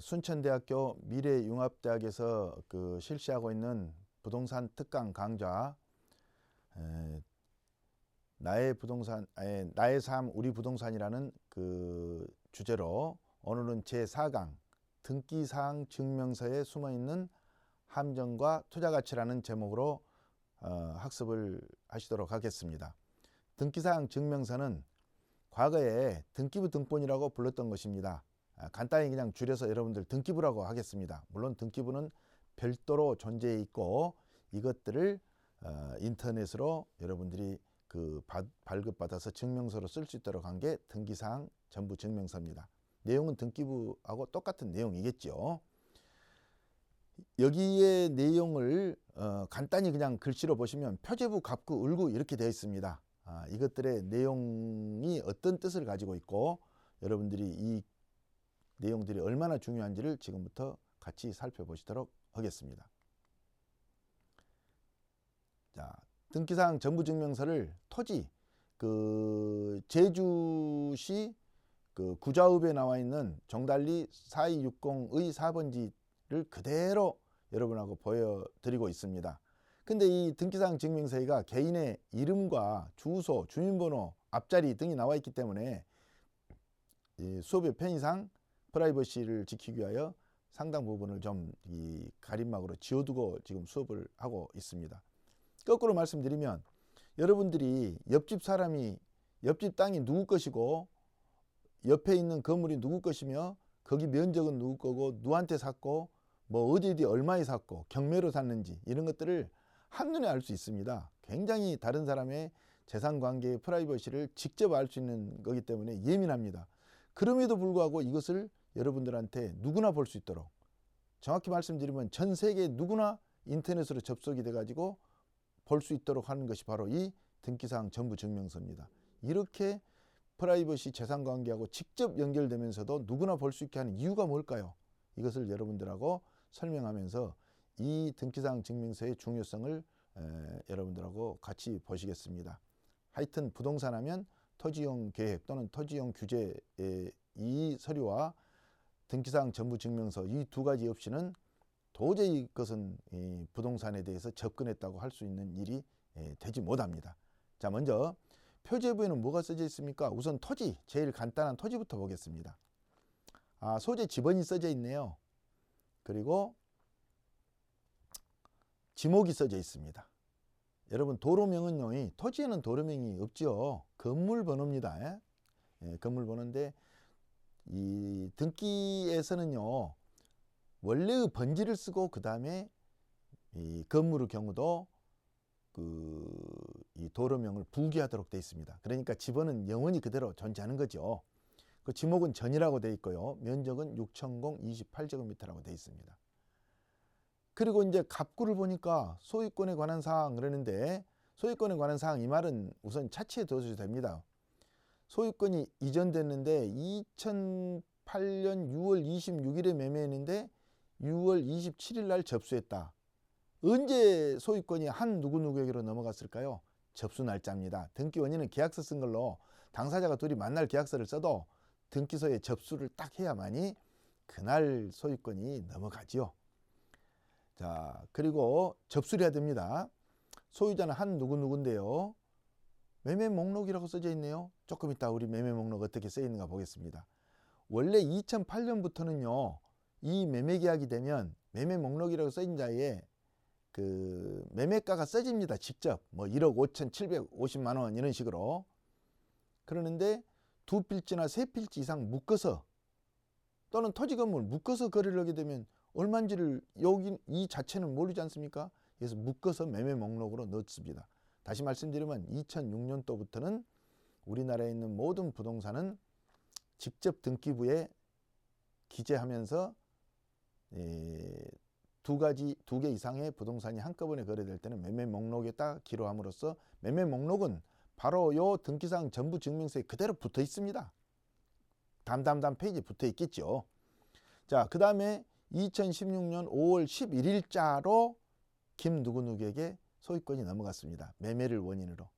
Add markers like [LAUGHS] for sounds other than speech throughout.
순천대학교 미래융합대학에서 그 실시하고 있는 부동산 특강 강좌 에, 나의 부동산 에, 나의 삶 우리 부동산이라는 그 주제로 오늘은 제 4강 등기사항 증명서에 숨어 있는 함정과 투자 가치라는 제목으로 어, 학습을 하시도록 하겠습니다. 등기사항 증명서는 과거에 등기부 등본이라고 불렀던 것입니다. 아, 간단히 그냥 줄여서 여러분들 등기부라고 하겠습니다. 물론 등기부는 별도로 존재해 있고 이것들을 어, 인터넷으로 여러분들이 그 발급받아서 증명서로 쓸 수 있도록 한 게 등기사항 전부 증명서입니다. 내용은 등기부하고 똑같은 내용이겠죠. 여기에 내용을 어, 간단히 그냥 글씨로 보시면 표제부, 갑구, 을구 이렇게 되어 있습니다. 아, 이것들의 내용이 어떤 뜻을 가지고 있고 여러분들이 이 내용들이 얼마나 중요한지를 지금부터 같이 살펴보시도록 하겠습니다. 자, 등기사항 전부증명서를 토지 그 제주시 그 구자읍에 나와 있는 정달리 4260의 4번지를 그대로 여러분하고 보여드리고 있습니다. 근데 이 등기사항 증명서가 개인의 이름과 주소, 주민번호, 앞자리 등이 나와 있기 때문에 수업의 편의상 프라이버시를 지키기 위하여 상당 부분을 좀 이 가림막으로 지워두고 지금 수업을 하고 있습니다. 거꾸로 말씀드리면 여러분들이 옆집 사람이 옆집 땅이 누구 것이고 옆에 있는 건물이 누구 것이며 거기 면적은 누구 거고 누구한테 샀고 뭐 어디 어디 얼마에 샀고 경매로 샀는지 이런 것들을 한눈에 알 수 있습니다. 굉장히 다른 사람의 재산 관계의 프라이버시를 직접 알 수 있는 거기 때문에 예민합니다. 그럼에도 불구하고 이것을 여러분들한테 누구나 볼 수 있도록 정확히 말씀드리면 전 세계 누구나 인터넷으로 접속이 돼 가지고 볼 수 있도록 하는 것이 바로 이 등기사항 전부 증명서입니다. 이렇게 프라이버시 재산 관계하고 직접 연결되면서도 누구나 볼 수 있게 하는 이유가 뭘까요? 이것을 여러분들하고 설명하면서 이 등기사항 증명서의 중요성을 에, 여러분들하고 같이 보시겠습니다. 하여튼 부동산 하면 토지용 계획 또는 토지용 규제의 이 서류와 등기사항 전부 증명서 이 두 가지 없이는 도저히 그것은 이 부동산에 대해서 접근했다고 할 수 있는 일이 에, 되지 못합니다. 자 먼저 표제부에는 뭐가 써져 있습니까? 우선 토지 제일 간단한 토지부터 보겠습니다. 아 소재 지번이 써져 있네요. 그리고 지목이 써져 있습니다. 여러분 도로명은요 토지에는 도로명이 없죠 건물 번호입니다 예? 예, 건물 번호인데 이 등기에서는요 원래의 번지를 쓰고 그 다음에 이 건물의 경우도 그 이 도로명을 부기하도록 되어 있습니다. 그러니까 지번은 영원히 그대로 존재하는 거죠. 그 지목은 전이라고 되어 있고요. 면적은 6,028제곱미터라고 되어 있습니다. 그리고 이제 갑구를 보니까 소유권에 관한 사항 그러는데 소유권에 관한 사항 이 말은 우선 차치해 둬도 됩니다. 소유권이 이전됐는데 2008년 6월 26일에 매매했는데 6월 27일 날 접수했다. 언제 소유권이 한 누구누구에게로 넘어갔을까요? 접수 날짜입니다. 등기 원인은 계약서 쓴 걸로 당사자가 둘이 만날 계약서를 써도 등기소에 접수를 딱 해야만이 그날 소유권이 넘어가지요. 자, 그리고 접수를 해야 됩니다. 소유자는 한 누구누구인데요. 매매 목록이라고 써져 있네요. 조금 이따 우리 매매 목록 어떻게 써 있는가 보겠습니다. 원래 2008년부터는요. 이 매매 계약이 되면 매매 목록이라고 써있는 자리에 그 매매가가 써집니다. 직접 뭐 1억 5,750만 원 이런 식으로. 그러는데 두 필지나 세 필지 이상 묶어서 또는 토지 건물 묶어서 거래를 하게 되면 얼마인지를 여기 이 자체는 모르지 않습니까? 그래서 묶어서 매매 목록으로 넣습니다. 다시 말씀드리면 2006년도부터는 우리나라에 있는 모든 부동산은 직접 등기부에 기재하면서 두 가지 두 개 이상의 부동산이 한꺼번에 거래될 때는 매매 목록에 딱 기록함으로써 매매 목록은 바로 요 등기상 전부 증명서에 그대로 붙어 있습니다. 담담담 페이지 붙어 있겠죠. 자, 그 다음에 2016년 5월 11일자로 김 누구누구에게 소유권이 넘어갔습니다. 매매를 원인으로.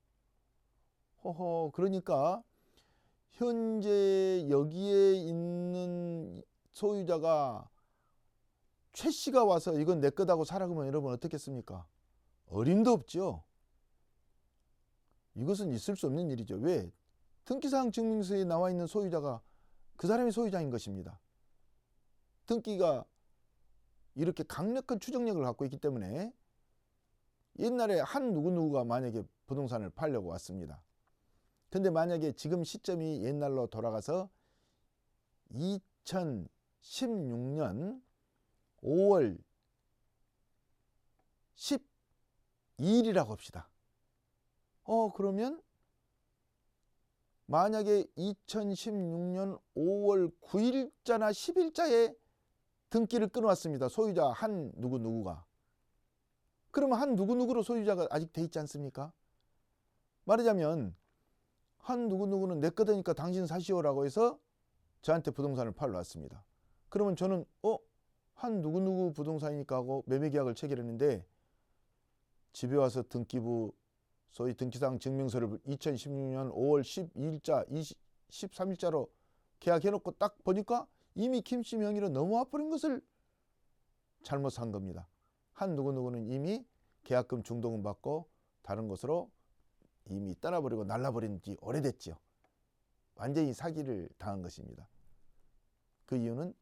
호호, 그러니까 현재 여기에 있는 소유자가 최 씨가 와서 이건 내 거다고 살아가면 여러분 어떻겠습니까? 어림도 없죠. 이것은 있을 수 없는 일이죠. 왜? 등기사항 증명서에 나와 있는 소유자가 그 사람이 소유자인 것입니다. 등기가 이렇게 강력한 추정력을 갖고 있기 때문에 옛날에 한 누구누구가 만약에 부동산을 팔려고 왔습니다. 근데 만약에 지금 시점이 옛날로 돌아가서 2016년 5월 12일이라고 합시다. 어, 그러면 만약에 2016년 5월 9일자나 10일자에 등기를 끊어왔습니다. 소유자 한 누구누구가. 그러면 한 누구누구로 소유자가 아직 돼 있지 않습니까? 말하자면 한 누구누구는 내 거다니까 당신 사시오라고 해서 저한테 부동산을 팔러 왔습니다. 그러면 저는 어? 한 누구누구 부동산이니까 하고 매매 계약을 체결했는데 집에 와서 등기부 소위 등기상 증명서를 2016년 5월 12일자, 20, 13일자로 계약해놓고 딱 보니까 이미 김씨 명의로 넘어와 버린 것을 잘못 산 겁니다. 한 누구누구는 이미 계약금 중도금 받고 다른 것으로 이미 떠나버리고 날라버린 지 오래됐지요. 완전히 사기를 당한 것입니다. 그 이유는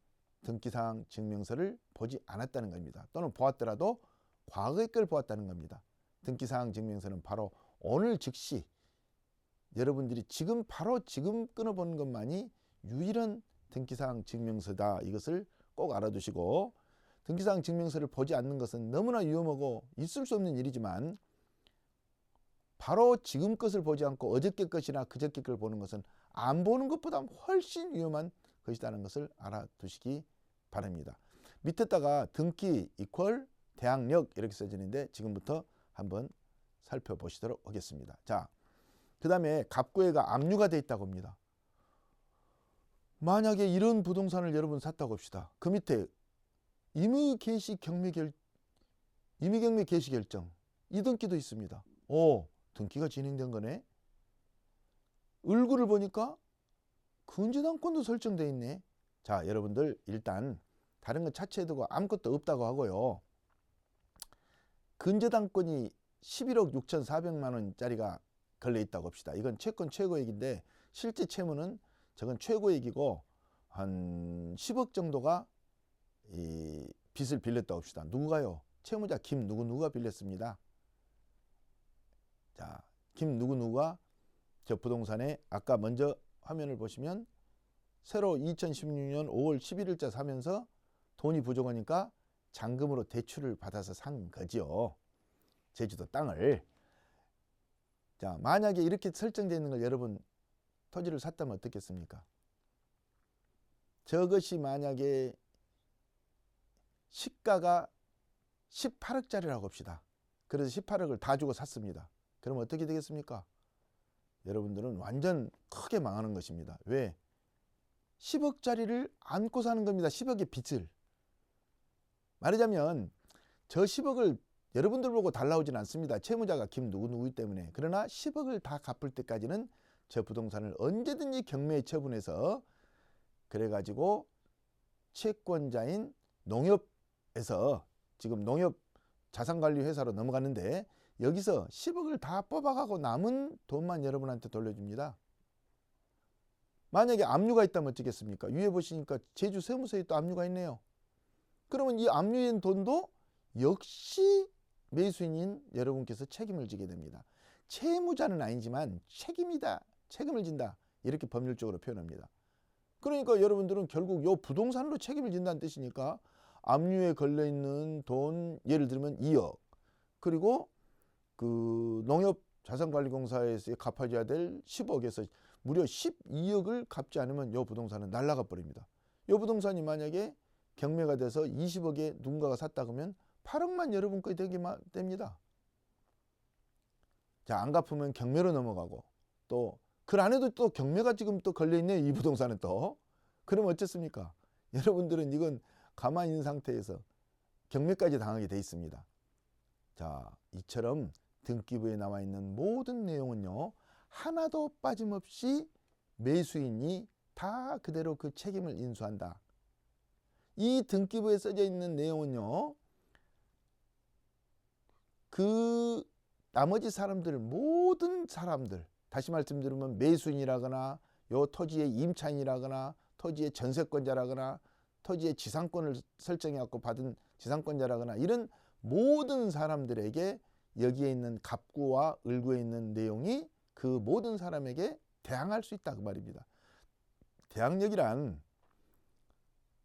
등기사항 증명서를 보지 않았다는 겁니다. 또는 보았더라도 과거의 걸 보았다는 겁니다. 등기사항 증명서는 바로 오늘 즉시 여러분들이 지금 바로 지금 끊어보는 것만이 유일한 등기사항 증명서다. 이것을 꼭 알아두시고 등기사항 증명서를 보지 않는 것은 너무나 위험하고 있을 수 없는 일이지만 바로 지금 것을 보지 않고 어저께 것이나 그저께 걸 보는 것은 안 보는 것보다 훨씬 위험한 것이라는 것을 알아두시기 바랍니다. 밑에다가 등기 이퀄 대항력 이렇게 써지는데 지금부터 한번 살펴보시도록 하겠습니다. 자, 그 다음에 갑구애가 압류가 돼 있다고 합니다. 만약에 이런 부동산을 여러분 샀다고 합시다. 그 밑에 임의 개시 경매 결 임의 경매 개시 결정 이 등기도 있습니다. 오, 등기가 진행된 거네. 을구를 보니까 근저당권도 설정돼 있네. 자, 여러분들 일단 다른 건 차치해 두고 아무것도 없다고 하고요. 근저당권이 11억 6,400만 원짜리가 걸려 있다고 합시다. 이건 채권 최고액인데 실제 채무는 저건 최고액이고 한 10억 정도가 이 빚을 빌렸다고 합시다. 누가요? 채무자 김 누구 누가 빌렸습니다. 자, 김 누구 누가 저 부동산에 아까 먼저 화면을 보시면 새로 2016년 5월 11일자 사면서 돈이 부족하니까 잔금으로 대출을 받아서 산 거지요. 제주도 땅을. 자, 만약에 이렇게 설정되어 있는 걸 여러분 토지를 샀다면 어떻겠습니까? 저것이 만약에 시가가 18억짜리라고 합시다. 그래서 18억을 다 주고 샀습니다. 그러면 어떻게 되겠습니까? 여러분들은 완전 크게 망하는 것입니다. 왜? 10억짜리를 안고 사는 겁니다. 10억의 빚을. 말하자면 저 10억을 여러분들 보고 달라오진 않습니다. 채무자가 김 누구누구 때문에. 그러나 10억을 다 갚을 때까지는 저 부동산을 언제든지 경매에 처분해서 그래가지고 채권자인 농협 에서 지금 농협 자산관리회사로 넘어갔는데 여기서 10억을 다 뽑아가고 남은 돈만 여러분한테 돌려줍니다. 만약에 압류가 있다면 어쩌겠습니까? 위에 보시니까 제주 세무서에 또 압류가 있네요. 그러면 이 압류인 돈도 역시 매수인인 여러분께서 책임을 지게 됩니다. 채무자는 아니지만 책임이다. 책임을 진다. 이렇게 법률적으로 표현합니다. 그러니까 여러분들은 결국 요 부동산으로 책임을 진다는 뜻이니까 압류에 걸려 있는 돈 예를 들면 2억 그리고 그 농협 자산관리공사에서 갚아줘야 될 10억에서 무려 12억을 갚지 않으면 요 부동산은 날라가 버립니다. 요 부동산이 만약에 경매가 돼서 20억에 누군가가 샀다 그러면 8억만 여러분 거에 되기만 됩니다. 자, 안 갚으면 경매로 넘어가고 또 그 안에도 또 경매가 지금 또 걸려 있네요. 이 부동산은 또. 그럼 어쨌습니까? 여러분들은 이건 가만히 있는 상태에서 경매까지 당하게 돼 있습니다. 자, 이처럼 등기부에 나와 있는 모든 내용은요. 하나도 빠짐없이 매수인이 다 그대로 그 책임을 인수한다. 이 등기부에 써져 있는 내용은요. 그 나머지 사람들 모든 사람들 다시 말씀드리면 매수인이라거나 요 토지의 임차인이라거나 토지의 전세권자라거나 토지의 지상권을 설정해 갖고 받은 지상권자라거나 이런 모든 사람들에게 여기에 있는 갑구와 을구에 있는 내용이 그 모든 사람에게 대항할 수 있다 그 말입니다. 대항력이란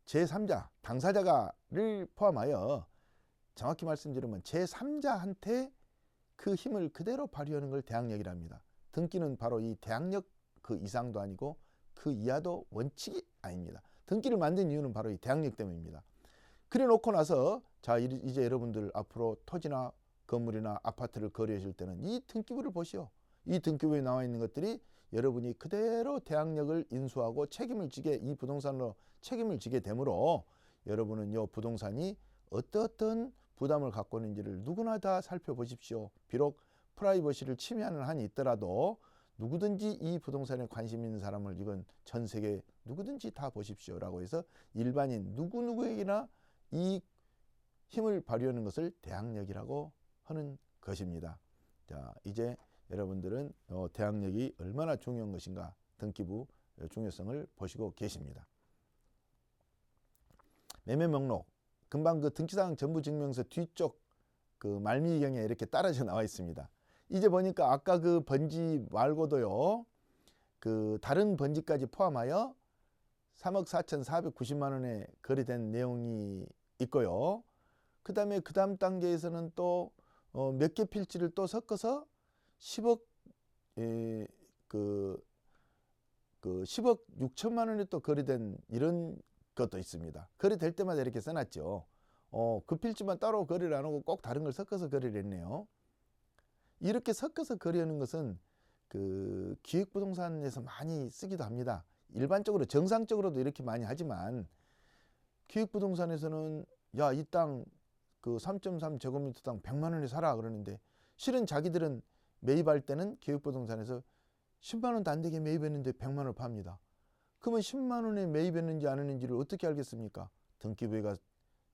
제3자 당사자가를 포함하여 정확히 말씀드리면 제3자한테 그 힘을 그대로 발휘하는 걸 대항력이랍니다. 등기는 바로 이 대항력 그 이상도 아니고 그 이하도 원칙이 아닙니다. 등기를 만든 이유는 바로 이 대항력 때문입니다. 그래 놓고 나서 자 이제 여러분들 앞으로 토지나 건물이나 아파트를 거래하실 때는 이 등기부를 보시오. 이 등기부에 나와 있는 것들이 여러분이 그대로 대항력을 인수하고 책임을 지게 이 부동산으로 책임을 지게 되므로 여러분은 이 부동산이 어떠어떤 부담을 갖고 있는지를 누구나 다 살펴보십시오. 비록 프라이버시를 침해하는 한이 있더라도 누구든지 이 부동산에 관심 있는 사람을 이건 전 세계 누구든지 다 보십시오라고 해서 일반인 누구누구에게나 이 힘을 발휘하는 것을 대항력이라고 하는 것입니다. 자, 이제 여러분들은 어, 대항력이 얼마나 중요한 것인가 등기부 중요성을 보시고 계십니다. 매매 목록 금방 그 등기사항 전부 증명서 뒤쪽 그 말미경에 이렇게 따라져 나와 있습니다. 이제 보니까 아까 그 번지 말고도요. 그 다른 번지까지 포함하여 3억 4,490만 원에 거래된 내용이 있고요. 그 다음에 그 다음 단계에서는 또 몇개 어 필지를 또 섞어서 10억 에, 그, 그 10억 6천만 원이 또 거래된 이런 것도 있습니다. 거래될 때마다 이렇게 써놨죠. 어, 그 필지만 따로 거래를 안 하고 꼭 다른 걸 섞어서 거래를 했네요. 이렇게 섞어서 거래하는 것은 그 기획부동산에서 많이 쓰기도 합니다. 일반적으로 정상적으로도 이렇게 많이 하지만 기획부동산에서는 야 이 땅 그 3.3 제곱미터당 100만 원에 사라 그러는데 실은 자기들은 매입할 때는 기획부동산에서 10만 원도 안 되게 매입했는데 100만 원을 팝니다. 그러면 10만 원에 매입했는지 안 했는지를 어떻게 알겠습니까? 등기부가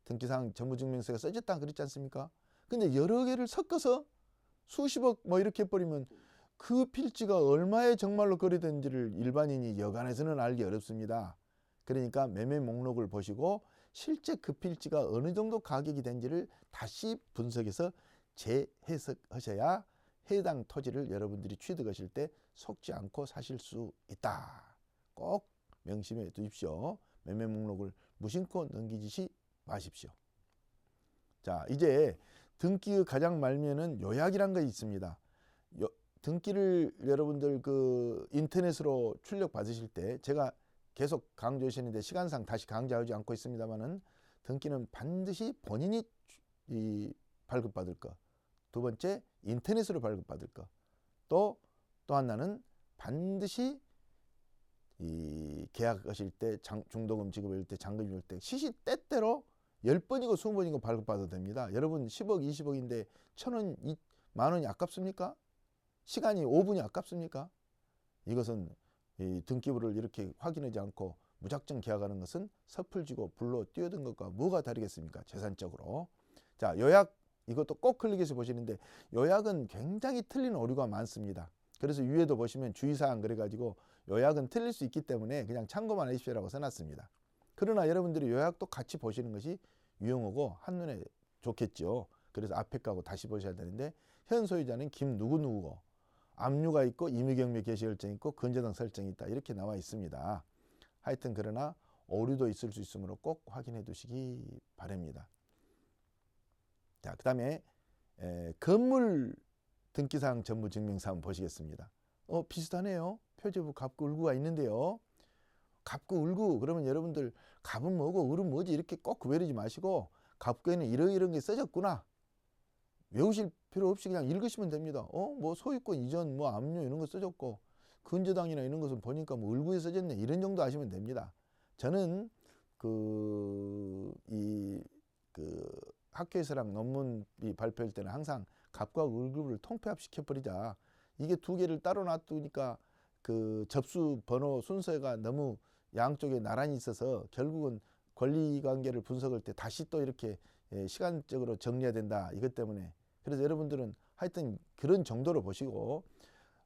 등기상 전부증명서가 써졌다 그랬지 않습니까? 근데 여러 개를 섞어서 수십억 뭐 이렇게 해버리면 그 필지가 얼마에 정말로 거래된지를 일반인이 여간해서는 알기 어렵습니다. 그러니까 매매 목록을 보시고 실제 그 필지가 어느 정도 가격이 된지를 다시 분석해서 재해석하셔야 해당 토지를 여러분들이 취득하실 때 속지 않고 사실 수 있다. 꼭 명심해 두십시오. 매매 목록을 무심코 넘기지 마십시오. 자, 이제 등기의 가장 말미에는 요약이란 것이 있습니다. 요, 등기를 여러분들 그 인터넷으로 출력 받으실 때 제가 계속 강조하시는데 시간상 다시 강조하지 않고 있습니다만은 등기는 반드시 본인이 이 발급받을 것. 두 번째 인터넷으로 발급받을 것. 또또 하나는 반드시 이 계약하실 때 장, 중도금 지급할 때 잔금 줄 때 시시 때때로 10번이고 20번이고 발급받아도 됩니다. 여러분 10억 20억인데 천원 만원이 아깝습니까? 시간이 5분이 아깝습니까? 이것은 이 등기부를 이렇게 확인하지 않고 무작정 계약하는 것은 섣을 지고 불로 뛰어든 것과 뭐가 다르겠습니까? 재산적으로. 자 요약 이것도 꼭 클릭해서 보시는데 요약은 굉장히 틀린 오류가 많습니다. 그래서 위에도 보시면 주의사항 그래가지고 요약은 틀릴 수 있기 때문에 그냥 참고만 하십시오라고 써놨습니다. 그러나 여러분들이 요약도 같이 보시는 것이 유용하고 한눈에 좋겠죠. 그래서 앞에 가고 다시 보셔야 되는데 현 소유자는 김 누구누구고 압류가 있고 임의경매 개시 결정이 있고 근저당 설정이 있다 이렇게 나와 있습니다. 하여튼 그러나 오류도 있을 수 있으므로 꼭 확인해 두시기 바랍니다. 자, 그 다음에 건물 등기사항 전부 증명서 한번 보시겠습니다. 어, 비슷하네요. 표제부 갑구 을구가 있는데요. 갑구 을구 그러면 여러분들 갑은 뭐고 을은 뭐지 이렇게 꼭 구별하지 마시고 갑구에는 이러이런 게 써졌구나. 외우실 필요 없이 그냥 읽으시면 됩니다. 어, 뭐 소유권 이전, 뭐 압류 이런 거 써졌고 근저당이나 이런 것은 보니까 뭐 을구에 써졌네 이런 정도 아시면 됩니다. 저는 그 이그 학교에서랑 논문이 발표할 때는 항상 갑과 을구를 통폐합시켜 버리자. 이게 두 개를 따로 놔두니까 그 접수 번호 순서가 너무 양쪽에 나란히 있어서 결국은 권리 관계를 분석할 때 다시 또 이렇게 예, 시간적으로 정리해야 된다. 이것 때문에. 그래서 여러분들은 하여튼 그런 정도로 보시고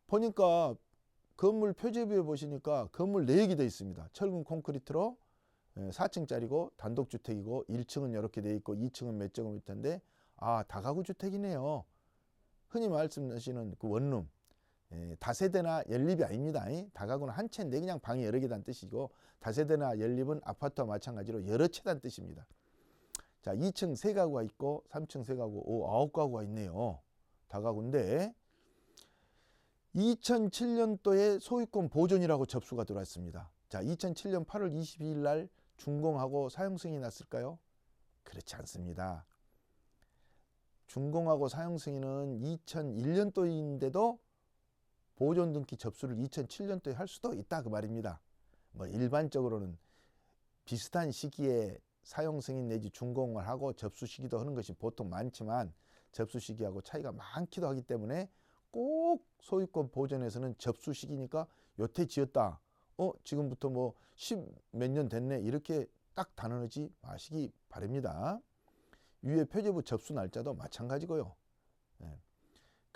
보니까 건물 표지부에 보시니까 건물 내역이 되어 있습니다. 철근 콘크리트로 예, 4층짜리고 단독주택이고 1층은 이렇게 되어 있고 2층은 몇 제곱미터인데 아 다가구 주택이네요. 흔히 말씀하시는 그 원룸 예, 다세대나 연립이 아닙니다. 이. 다가구는 한 채인데 그냥 방이 여러 개란 뜻이고 다세대나 연립은 아파트와 마찬가지로 여러 채란 뜻입니다. 자, 2층 세 가구가 있고 3층 세 가구, 오, 아홉 가구가 있네요. 다가구인데 2007년도에 소유권 보존이라고 접수가 들어왔습니다. 자, 2007년 8월 22일 날 준공하고 사용 승인이 났을까요? 그렇지 않습니다. 준공하고 사용 승인은 2001년도인데도 보존 등기 접수를 2007년도에 할 수도 있다 그 말입니다. 뭐 일반적으로는 비슷한 시기에 사용 승인 내지 준공을 하고 접수 시기도 하는 것이 보통 많지만 접수 시기하고 차이가 많기도 하기 때문에 꼭 소유권 보존에서는 접수 시기니까 요태 지었다. 어 지금부터 뭐 십 몇 년 됐네 이렇게 딱 단언하지 마시기 바랍니다. 위에 표제부 접수 날짜도 마찬가지고요. 예.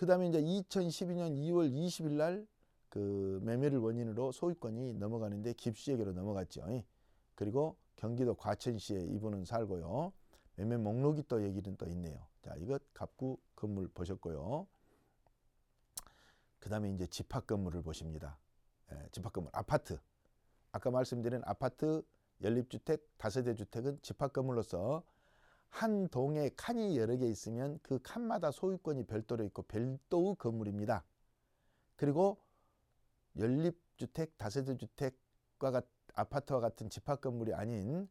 그 다음에 이제 2012년 2월 20일 날 그 매매를 원인으로 소유권이 넘어가는데 깁스에게로 넘어갔죠. 그리고 경기도 과천시에 이분은 살고요. 매매 목록이 또 얘기는 또 있네요. 자, 이것 갑구 건물 보셨고요. 그 다음에 이제 집합 건물을 보십니다. 예, 집합 건물, 아파트. 아까 말씀드린 아파트, 연립주택, 다세대 주택은 집합 건물로서 한 동에 칸이 여러 개 있으면 그 칸마다 소유권이 별도로 있고 별도의 건물입니다. 그리고 연립주택, 다세대 주택과 같, 아파트와 같은 집합 건물이 아닌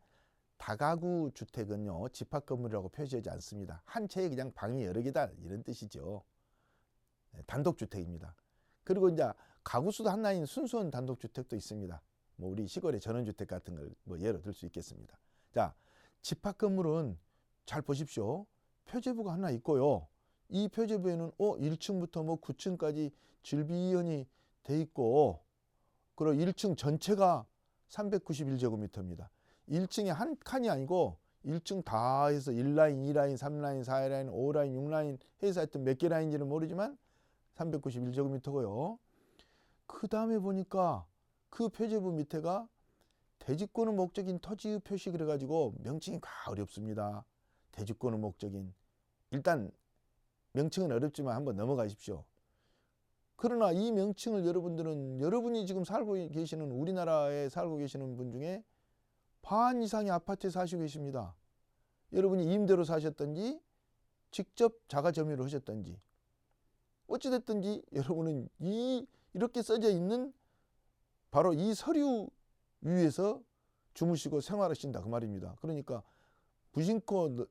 다가구 주택은요 집합 건물이라고 표시하지 않습니다. 한 채에 그냥 방이 여러 개다 이런 뜻이죠. 네, 단독 주택입니다. 그리고 이제 가구 수도 하나인 순수한 단독 주택도 있습니다. 뭐 우리 시골의 전원 주택 같은 걸 뭐 예로 들 수 있겠습니다. 자 집합 건물은 잘 보십시오. 표제부가 하나 있고요. 이 표제부에는 어 1층부터 뭐 9층까지 질비연이 돼 있고 그리고 1층 전체가 391제곱미터입니다. 1층에 한 칸이 아니고 1층 다 해서 1라인, 2라인, 3라인, 4라인, 5라인, 6라인 해서 하여튼 몇 개 라인인지는 모르지만 391제곱미터고요. 그 다음에 보니까 그 표제부 밑에가 대지권의 목적인 토지의 표시 그래가지고 명칭이 과 어렵습니다. 대지권의 목적인 일단 명칭은 어렵지만 한번 넘어가십시오. 그러나 이 명칭을 여러분들은 여러분이 지금 살고 계시는 우리나라에 살고 계시는 분 중에 반 이상의 아파트에 사시고 계십니다. 여러분이 임대로 사셨던지 직접 자가 점유를 하셨던지 어찌됐든지 여러분은 이 이렇게 써져 있는 바로 이 서류 위에서 주무시고 생활하신다 그 말입니다. 그러니까 부신코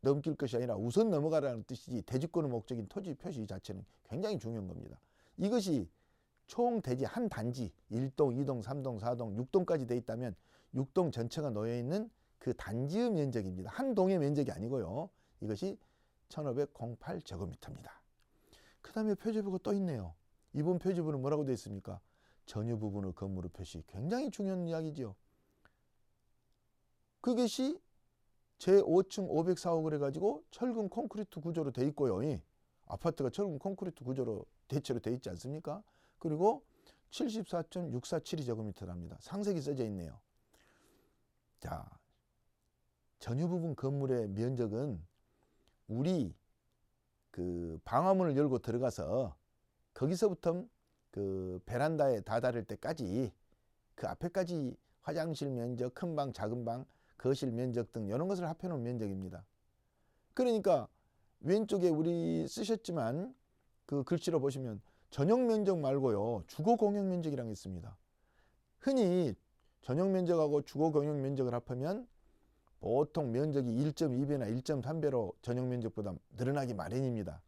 넘길 것이 아니라 우선 넘어가라는 뜻이지 대지권의 목적인 토지 표시 자체는 굉장히 중요한 겁니다. 이것이 총 대지 한 단지 1동, 2동, 3동, 4동, 6동까지 돼 있다면 6동 전체가 놓여 있는 그 단지의 면적입니다. 한 동의 면적이 아니고요. 이것이 1508 제곱미터입니다. 그 다음에 표지부가 또 있네요. 이번 표지부는 뭐라고 되어 있습니까? 전유 부분의 건물의 표시 굉장히 중요한 이야기죠. 그것이 제5층 504호 그래가지고 철근 콘크리트 구조로 돼 있고요. 이 아파트가 철근 콘크리트 구조로 대체로 돼 있지 않습니까? 그리고 74.647제곱미터랍니다. 상색이 써져 있네요. 자, 전유 부분 건물의 면적은 우리 그 방화문을 열고 들어가서 거기서부터 그 베란다에 다다를 때까지 그 앞에까지 화장실 면적, 큰 방, 작은 방, 거실 면적 등 이런 것을 합해놓은 면적입니다. 그러니까 왼쪽에 우리 쓰셨지만 그 글씨로 보시면 전용 면적 말고요 주거 공용 면적이라는 게 있습니다. 흔히 전용 면적하고 주거 공용 면적을 합하면 보통 면적이 1.2배나 1.3배로 전용 면적보다 늘어나기 마련입니다.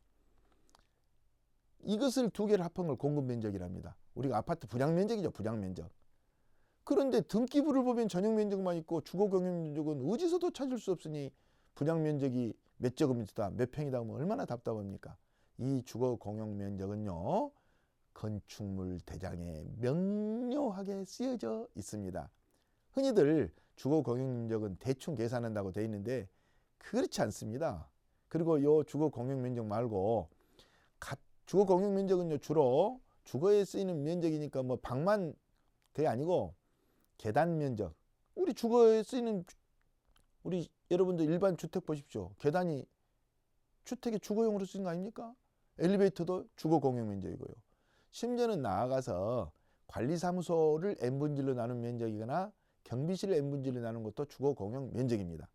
이것을 두 개를 합한 걸 공급 면적이랍니다. 우리가 아파트 분양 면적이죠, 분양 면적. 그런데 등기부를 보면 전용 면적만 있고 주거 공용 면적은 어디서도 찾을 수 없으니 분양 면적이 몇 제곱미터다, 몇 평이다 하면 얼마나 답답합니까? 이 주거 공용 면적은요. 건축물 대장에 명료하게 쓰여져 있습니다. 흔히들 주거 공용 면적은 대충 계산한다고 되어 있는데 그렇지 않습니다. 그리고 요 주거 공용 면적 말고 주거 공용 면적은요 주로 주거에 쓰이는 면적이니까 뭐 방만 그게 아니고 계단 면적 우리 주거에 쓰이는 우리 여러분들 일반 주택 보십시오. 계단이 주택의 주거용으로 쓰인 거 아닙니까? 엘리베이터도 주거 공용 면적이고요. 심지어는 나아가서 관리사무소를 n분질로 나눈 면적이거나 경비실을 n분질로 나눈 것도 주거 공용 면적입니다.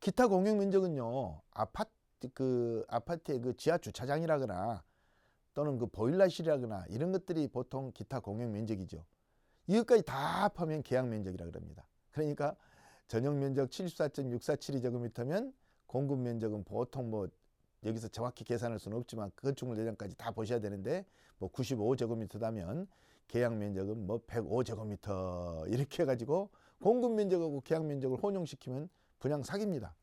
기타 공용 면적은요. 아파트 그 아파트의 그 지하 주차장이라거나 또는 그 보일러실이라거나 이런 것들이 보통 기타 공용 면적이죠. 이것까지 다 합하면 계약 면적이라 그럽니다. 그러니까 전용 면적 74.647제곱미터면 공급 면적은 보통 뭐 여기서 정확히 계산할 수는 없지만 건축물 내장까지 다 보셔야 되는데 뭐 95제곱미터다면 계약 면적은 뭐 105제곱미터 [LAUGHS] 이렇게 해가지고 공급 면적하고 계약 면적을 혼용시키면 분양 사기입니다.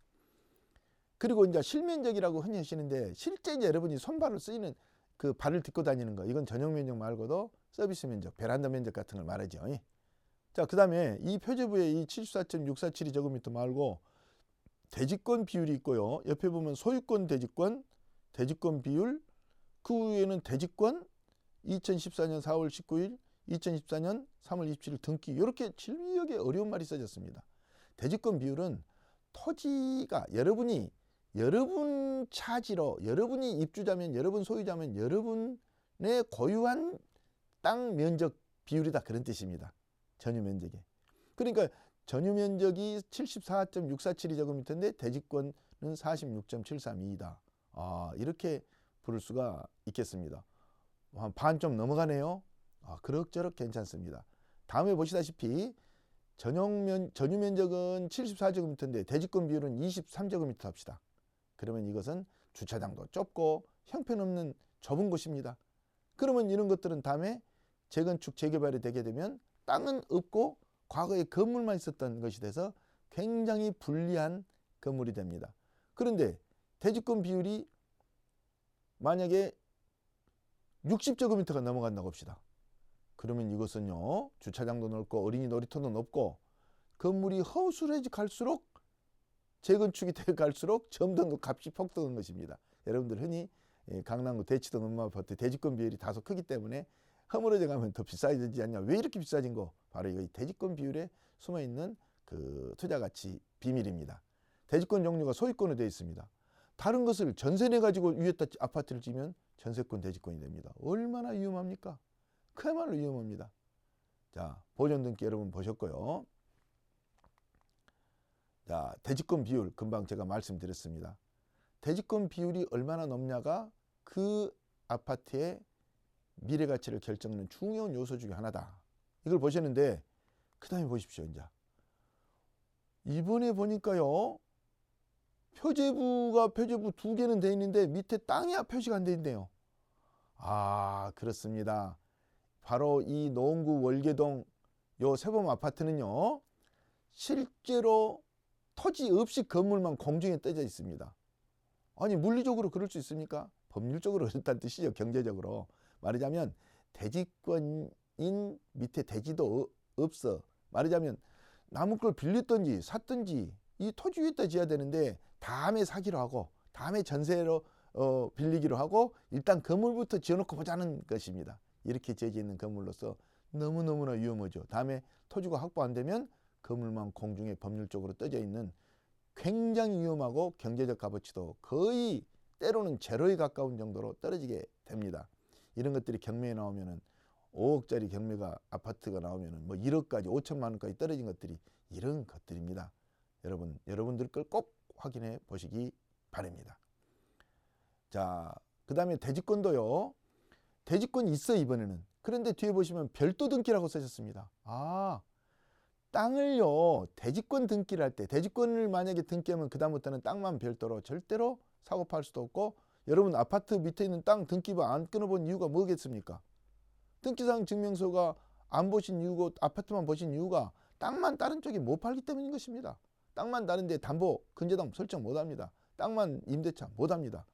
그리고 이제 실면적이라고 흔히 하시는데 실제 이제 여러분이 손발을 쓰이는 그 발을 딛고 다니는 거 이건 전용 면적 말고도 서비스 면적, 베란다 면적 같은 걸 말하죠. 자, 그 다음에 이 표제부에 이 74.6472제곱미터 말고 대지권 비율이 있고요. 옆에 보면 소유권 대지권, 대지권 비율, 그 후에는 대지권 2014년 4월 19일, 2014년 3월 27일 등기 이렇게 질비하게 어려운 말이 써졌습니다. 대지권 비율은 토지가 여러분이 여러분 차지로 여러분이 입주자면 여러분 소유자면 여러분의 고유한 땅 면적 비율이다 그런 뜻입니다. 전유 면적이. 그러니까 전유 면적이 74.647제곱미터인데 대지권은 46.732이다. 아, 이렇게 부를 수가 있겠습니다. 한 반 좀 넘어가네요. 아, 그럭저럭 괜찮습니다. 다음에 보시다시피 전용 면 전유 면적은 74제곱미터인데 대지권 비율은 23제곱미터 합시다. 그러면 이것은 주차장도 좁고 형편없는 좁은 곳입니다. 그러면 이런 것들은 다음에 재건축 재개발이 되게 되면 땅은 없고 과거에 건물만 있었던 것이 돼서 굉장히 불리한 건물이 됩니다. 그런데 대지권 비율이 만약에 60제곱미터가 넘어간다고 합시다. 그러면 이것은요 주차장도 넓고 어린이 놀이터도 넓고 건물이 허술해지 갈수록 재건축이 돼 갈수록 점점 더 값이 폭등한 것입니다. 여러분들 흔히 예, 강남구 대치동 음마아파트 대지권 비율이 다소 크기 때문에 허물어져 가면 더 비싸지지 않냐. 왜 이렇게 비싸진 거? 바로 이 대지권 비율에 숨어 있는 그 투자 가치 비밀입니다. 대지권 종류가 소유권으로 되어 있습니다. 다른 것을 전세 내 가지고 위에다 아파트를 지면 전세권 대지권이 됩니다. 얼마나 위험합니까? 그야말로 위험합니다. 자, 보존 등기 여러분 보셨고요. 자, 대지권 비율 금방 제가 말씀드렸습니다. 대지권 비율이 얼마나 높냐가 그 아파트의 미래 가치를 결정하는 중요한 요소 중에 하나다. 이걸 보셨는데 그 다음에 보십시오. 이제 이번에 보니까요. 표제부가 표제부 두 개는 돼 있는데 밑에 땅이 표시가 안 돼 있네요. 아 그렇습니다. 바로 이 노원구 월계동 요 세범 아파트는요. 실제로 토지 없이 건물만 공중에 떠져 있습니다. 아니 물리적으로 그럴 수 있습니까? 법률적으로 [LAUGHS] 그렇다는 뜻이죠. 경제적으로. 말하자면 대지권인 밑에 대지도 없어. 말하자면 남의 걸 빌렸든지 샀든지 이 토지 위에다 지어야 되는데 다음에 사기로 하고 다음에 전세로 어, 빌리기로 하고 일단 건물부터 지어놓고 보자는 것입니다. 이렇게 지어져 있는 건물로서 너무너무나 위험하죠. 다음에 토지가 확보 안 되면 건물만 공중에 법률적으로 떠져 있는 굉장히 위험하고 경제적 값어치도 거의 때로는 제로에 가까운 정도로 떨어지게 됩니다. 이런 것들이 경매에 나오면은 5억짜리 경매가 아파트가 나오면은 뭐 1억까지 5천만 원까지 떨어진 것들이 이런 것들입니다. 여러분 여러분들 걸 꼭 확인해 보시기 바랍니다. 자, 그다음에 대지권도요. 대지권 있어 이번에는. 그런데 뒤에 보시면 별도 등기라고 쓰셨습니다. 아, 땅을요 대지권 등기를 할 때 대지권을 만약에 등기하면 그 다음부터는 땅만 별도로 절대로 사고 팔 수도 없고 여러분 아파트 밑에 있는 땅 등기부 안 끊어본 이유가 뭐겠습니까? 등기상 증명서가 안 보신 이유고 아파트만 보신 이유가 땅만 다른 쪽에 못 팔기 때문인 것입니다. 땅만 다른데 담보 근저당 설정 못합니다. 땅만 임대차 못합니다.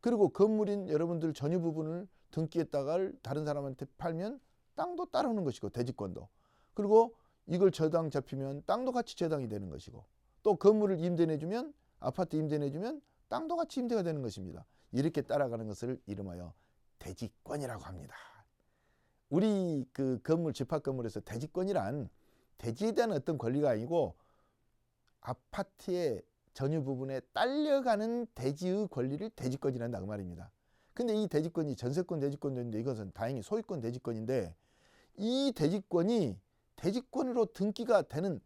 그리고 건물인 여러분들 전유 부분을 등기했다가를 다른 사람한테 팔면 땅도 따르는 것이고 대지권도 그리고 이걸 저당 잡히면 땅도 같이 저당이 되는 것이고 또 건물을 임대내주면 아파트 임대내주면 땅도 같이 임대가 되는 것입니다. 이렇게 따라가는 것을 이름하여 대지권이라고 합니다. 우리 그 건물 집합 건물에서 대지권이란 대지에 대한 어떤 권리가 아니고 아파트의 전유 부분에 딸려가는 대지의 권리를 대지권이란다 그 말입니다. 근데 이 대지권이 전세권 대지권도 있는데 이것은 다행히 소유권 대지권인데 이 대지권이 대지권으로 등기가 되는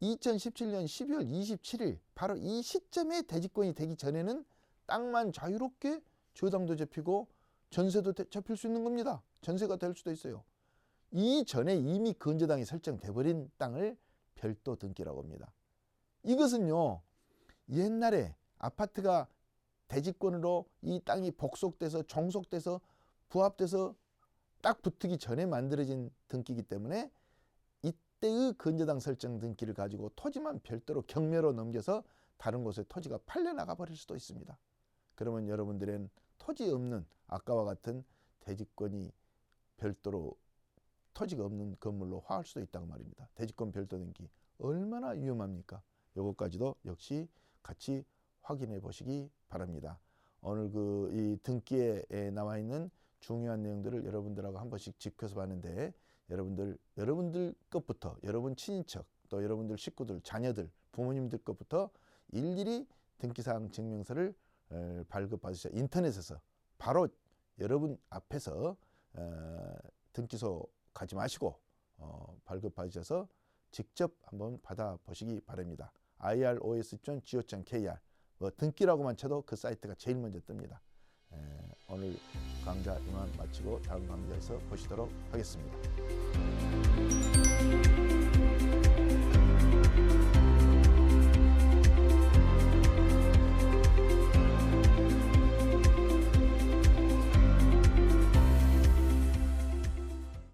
2017년 12월 27일 바로 이 시점에 대지권이 되기 전에는 땅만 자유롭게 저당도 잡히고 전세도 대- 잡힐 수 있는 겁니다. 전세가 될 수도 있어요. 이 전에 이미 건저당이 설정돼 버린 땅을 별도 등기라고 합니다. 이것은요. 옛날에 아파트가 대지권으로 이 땅이 복속돼서 종속돼서 부합돼서 딱 붙기 전에 만들어진 등기이기 때문에 이때의 건저당 설정 등기를 가지고 토지만 별도로 경매로 넘겨서 다른 곳에 토지가 팔려나가 버릴 수도 있습니다. 그러면 여러분들은 토지 없는 아까와 같은 대지권이 별도로 토지가 없는 건물로 화할 수도 있다고 말입니다. 대지권 별도 등기 얼마나 위험합니까? 요것까지도 역시 같이 확인해 보시기 바랍니다. 오늘 그 이 등기에 나와 있는 중요한 내용들을 여러분들하고 한 번씩 짚어서 봤는데 여러분들 여러분들 것부터 여러분 친인척 또 여러분들 식구들 자녀들 부모님들 것부터 일일이 등기사항 증명서를 에, 발급받으셔 인터넷에서 바로 여러분 앞에서 어, 등기소 가지 마시고 어, 발급받으셔서 직접 한번 받아보시기 바랍니다. iros.go.kr 뭐 등기라고만 쳐도 그 사이트가 제일 먼저 뜹니다. 에, 오늘 강좌 이만 마치고 다음 강좌에서 보시도록 하겠습니다.